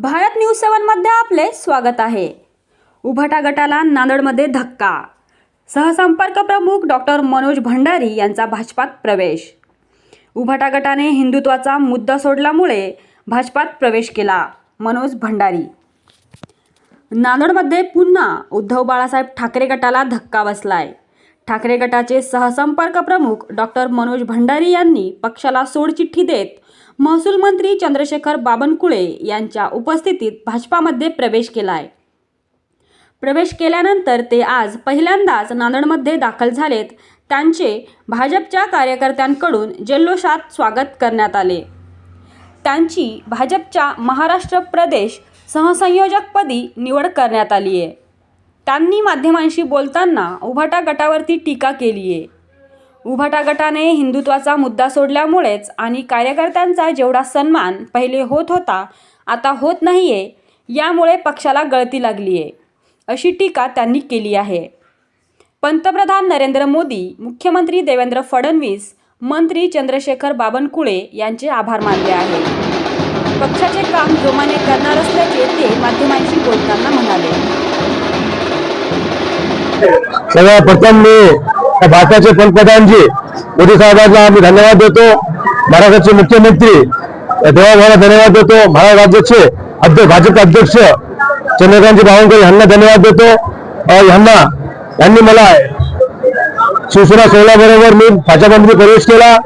Bharat news सेवनमध्ये आपले स्वागत आहे. उभाटा गटाला नांदेडमध्ये धक्का. सहसंपर्क प्रमुख डॉक्टर मनोज भंडारी यांचा भाजपात प्रवेश. उभाटा गटाने हिंदुत्वाचा मुद्दा सोडल्यामुळे भाजपात प्रवेश केला मनोज भंडारी. नांदेडमध्ये पुन्हा उद्धव बाळासाहेब ठाकरे गटाला धक्का बसलाय. ठाकरे गटाचे सहसंपर्क प्रमुख डॉक्टर मनोज भंडारी यांनी पक्षाला सोडचिठ्ठी देत महसूल मंत्री चंद्रशेखर बाबनकुळे यांच्या उपस्थितीत भाजपामध्ये प्रवेश केलाय. प्रवेश केल्यानंतर ते आज पहिल्यांदाच नांदेडमध्ये दाखल झालेत. त्यांचे भाजपच्या कार्यकर्त्यांकडून जल्लोषात स्वागत करण्यात आले. त्यांची भाजपच्या महाराष्ट्र प्रदेश सहसंयोजकपदी निवड करण्यात आली आहे त्यांनी माध्यमांशी बोलताना उभाटा गटावरती टीका केली आहे उभाटा गटाने हिंदुत्वाचा मुद्दा सोडल्यामुळेच आणि कार्यकर्त्यांचा जेवढा सन्मान पहिले होत होता आता होत नाही आहे यामुळे पक्षाला गळती लागली आहे अशी टीका त्यांनी केली आहे. पंतप्रधान नरेंद्र मोदी मुख्यमंत्री देवेंद्र फडणवीस मंत्री चंद्रशेखर बावनकुळे यांचे आभार मानले आहे पक्षाचे काम जोमाने करणार असल्याचे ते माध्यमांशी बोलताना म्हणाले. सगळ्यात प्रथम मी भारताचे पंतप्रधानजी मोदी साहेबांना आम्ही धन्यवाद देतो. महाराष्ट्राचे मुख्यमंत्री देवाभाऊला धन्यवाद देतो. महाराष्ट्र राज्याचे अध्यक्ष भाजप अध्यक्ष चंद्रकांतजी बावनकर यांना धन्यवाद देतो. यांना यांनी मला शिवसेना सोडल्याबरोबर मी भाजपमध्ये प्रवेश केला.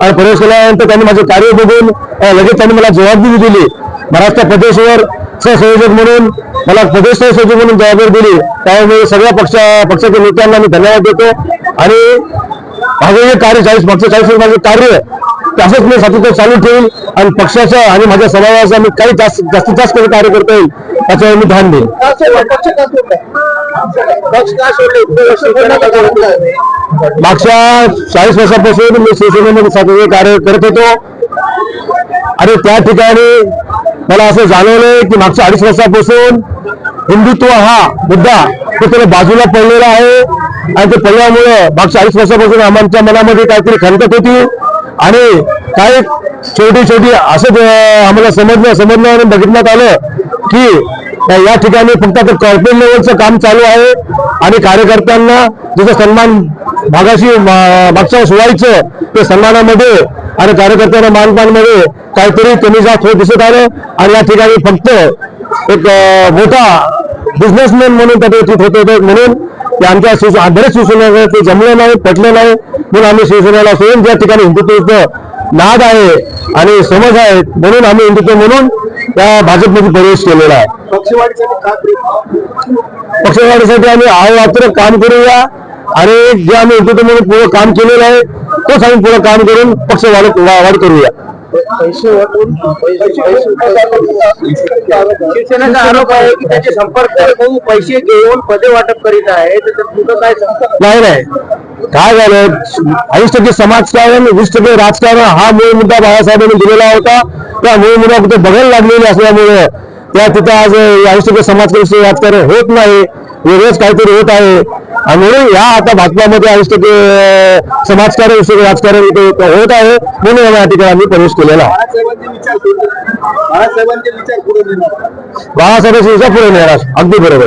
आणि प्रवेश केल्यानंतर त्यांनी माझे कार्य बघून लगेच त्यांनी मला जबाबदारी दिली. महाराष्ट्र प्रदेशवर सहसंयोजक म्हणून मला प्रदेश सहसंयोजक म्हणून जबाबदारी दिली. त्यामुळे मी सगळ्या पक्षा पक्षाच्या नेत्यांना मी धन्यवाद देतो. आणि माझं हे कार्य चाळीस पक्ष चाळीस माझं कार्य तसंच मी सातत्य चालू ठेवील आणि पक्षाचं आणि माझ्या समाजाचं मी काही जास्त जास्तीत जास्त कार्य करता येईल त्याच्यावर मी ध्यान देईन. मागच्या चाळीस वर्षापासून मी शिवसेनेमध्ये सातत्य कार्य करत होतो. आणि त्या ठिकाणी मला असं जाणवलंय की मागच्या अडीच वर्षापासून हिंदुत्व हा मुद्दा कुठे बाजूला पडलेला आहे. आणि ते पडल्यामुळे मागच्या अडीच वर्षापासून आमच्या मनामध्ये काहीतरी खंतक होती. आणि काही छोटी छोटी असं आम्हाला समजलं समजलं आणि बघितण्यात आलं की या ठिकाणी फक्त आता कॉर्पोरेट लेवलचं काम चालू आहे. आणि कार्यकर्त्यांना जसं सन्मान भागाशी मागच्या सोडायचं ते सन्मानामध्ये आणि कार्यकर्त्यांना मानपानमध्ये काहीतरी कमी जास्त होत दिसत आलं आणि या ठिकाणी फक्त एक मोठा बिझनेसमॅन म्हणून त्या व्यक्तीत होत होते म्हणून ते आमच्या शिवसेना बरेच शिवसेना ते जमलं नाही पटलं नाही. म्हणून आम्ही शिवसेनेला सोडून ज्या ठिकाणी हिंदुत्वाचं नाद आहे आणि समज आहे. म्हणून आम्ही हिंदुत्व म्हणून त्या भाजपमध्ये प्रवेश केलेला आहे. पक्षवाढीसाठी आम्ही अहोरात्र काम करूया. आणि जे आम्ही हिंदुत्व म्हणून पुढे काम केलेलं आहे तोच आम्ही पुढे काम करून पक्ष वाढ वाढ करूया. पैसे वाटून शिवसेनेचा आरोप आहे की त्याचे संपर्क पैसे घेऊन पदे वाटप करीत आहे तर तुझं काय सांगता नाही नाही. काय झालं? ऐंशी टक्के समाजकारण वीस टक्के राजकारण हा मूळ मुद्दा बाळासाहेबांनी दिलेला होता. त्या मूळ कुठे बघायला लागलेले असल्यामुळे त्या तिथं आज टक्के समाजकारण राजकारण होत नाही. वेगळंच काहीतरी होत आहे. आणि म्हणून या आता भाजपामध्ये अं, समाजकारण टक्के राजकारण होत आहे. म्हणून या ठिकाणी आम्ही प्रवेश केलेला आहे. पुढे बाळासाहेबांची विचार पुढे नेणार. अगदी बरोबर.